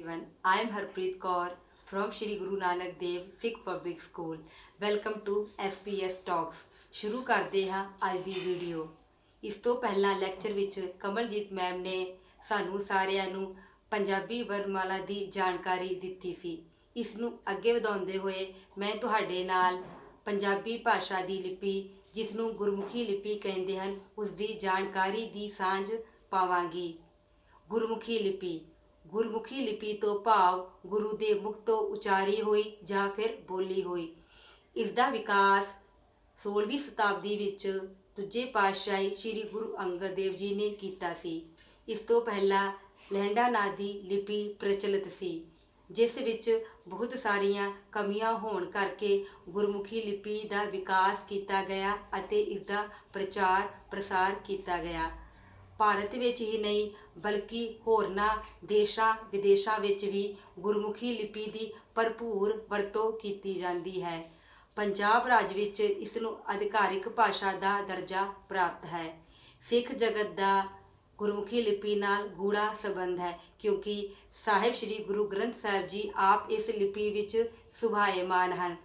everyone. I am Harpreet Kaur from Shri Guru Nanak Dev Sikh Public School. Welcome to SPS Talks. ਸ਼ੁਰੂ ਕਰਦੇ ਹਾਂ ਅੱਜ ਦੀ video ਇਸ ਤੋਂ ਪਹਿਲਾਂ ਲੈਕਚਰ ਵਿੱਚ ਕਮਲਜੀਤ ਮੈਮ ਨੇ ਸਾਨੂੰ ਸਾਰਿਆਂ ਨੂੰ ਪੰਜਾਬੀ ਵਰਣਮਾਲਾ ਦੀ ਜਾਣਕਾਰੀ ਦਿੱਤੀ ਸੀ ਇਸ ਨੂੰ ਅੱਗੇ ਵਧਾਉਂਦੇ ਹੋਏ ਮੈਂ ਤੁਹਾਡੇ ਨਾਲ ਪੰਜਾਬੀ ਭਾਸ਼ਾ ਦੀ ਲਿਪੀ ਜਿਸ ਨੂੰ ਗੁਰਮੁਖੀ ਲਿਪੀ ਕਹਿੰਦੇ ਹਨ ਉਸ ਦੀ ਜਾਣਕਾਰੀ ਦੀ ਸਾਂਝ ਪਾਵਾਂਗੀ ਗੁਰਮੁਖੀ ਲਿਪੀ ਗੁਰਮੁਖੀ ਲਿਪੀ ਤੋਂ ਭਾਵ ਗੁਰੂ ਦੇ ਮੁਖ ਤੋਂ ਉਚਾਰੀ ਹੋਈ ਜਾਂ ਫਿਰ ਬੋਲੀ ਹੋਈ। ਇਸ ਦਾ ਵਿਕਾਸ 16ਵੀਂ ਸ਼ਤਾਬਦੀ ਵਿੱਚ ਦੂਜੇ ਪਾਤਸ਼ਾਹੀ ਸ੍ਰੀ ਗੁਰੂ ਅੰਗਦ ਦੇਵ ਜੀ ਨੇ ਕੀਤਾ ਸੀ। ਇਸ ਤੋਂ ਪਹਿਲਾਂ ਲਹਿੰਡਾ ਨਾਂ ਦੀ ਲਿਪੀ ਪ੍ਰਚਲਿਤ ਸੀ, ਜਿਸ ਵਿੱਚ ਬਹੁਤ ਸਾਰੀਆਂ ਕਮੀਆਂ ਹੋਣ ਕਰਕੇ ਗੁਰਮੁਖੀ ਲਿਪੀ ਦਾ ਵਿਕਾਸ ਕੀਤਾ ਗਿਆ ਅਤੇ ਇਸ ਦਾ ਪ੍ਰਚਾਰ ਪ੍ਰਸਾਰ ਕੀਤਾ ਗਿਆ। ਭਾਰਤ ਵਿੱਚ ਹੀ ਨਹੀਂ, ਬਲਕਿ ਹੋਰਨਾਂ ਦੇਸ਼ਾਂ ਵਿਦੇਸ਼ਾਂ ਵਿੱਚ ਵੀ ਗੁਰਮੁਖੀ ਲਿਪੀ ਦੀ ਭਰਪੂਰ ਵਰਤੋਂ ਕੀਤੀ ਜਾਂਦੀ ਹੈ। ਪੰਜਾਬ ਰਾਜ ਵਿੱਚ ਇਸ ਨੂੰ ਅਧਿਕਾਰਿਕ ਭਾਸ਼ਾ ਦਾ ਦਰਜਾ ਪ੍ਰਾਪਤ ਹੈ। ਸਿੱਖ ਜਗਤ ਦਾ ਗੁਰਮੁਖੀ ਲਿਪੀ ਨਾਲ ਗੂੜਾ ਸੰਬੰਧ ਹੈ, ਕਿਉਂਕਿ ਸਾਹਿਬ ਸ੍ਰੀ ਗੁਰੂ ਗ੍ਰੰਥ ਸਾਹਿਬ ਜੀ ਆਪ ਇਸ ਲਿਪੀ ਵਿੱਚ ਸੁਭਾਏਮਾਨ ਹਨ।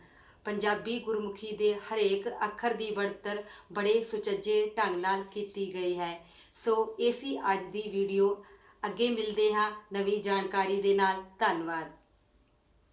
ਪੰਜਾਬੀ ਗੁਰਮੁਖੀ ਦੇ ਹਰੇਕ ਅੱਖਰ ਦੀ ਵਰਤਰ ਬੜੇ ਸੁਚੱਜੇ ਢੰਗ ਨਾਲ ਕੀਤੀ ਗਈ ਹੈ। ਸੋ ਇਹ ਅੱਜ ਦੀ ਵੀਡੀਓ ਅੱਗੇ ਮਿਲਦੇ ਹਾਂ ਨਵੀਂ ਜਾਣਕਾਰੀ ਦੇ ਨਾਲ। ਧੰਨਵਾਦ।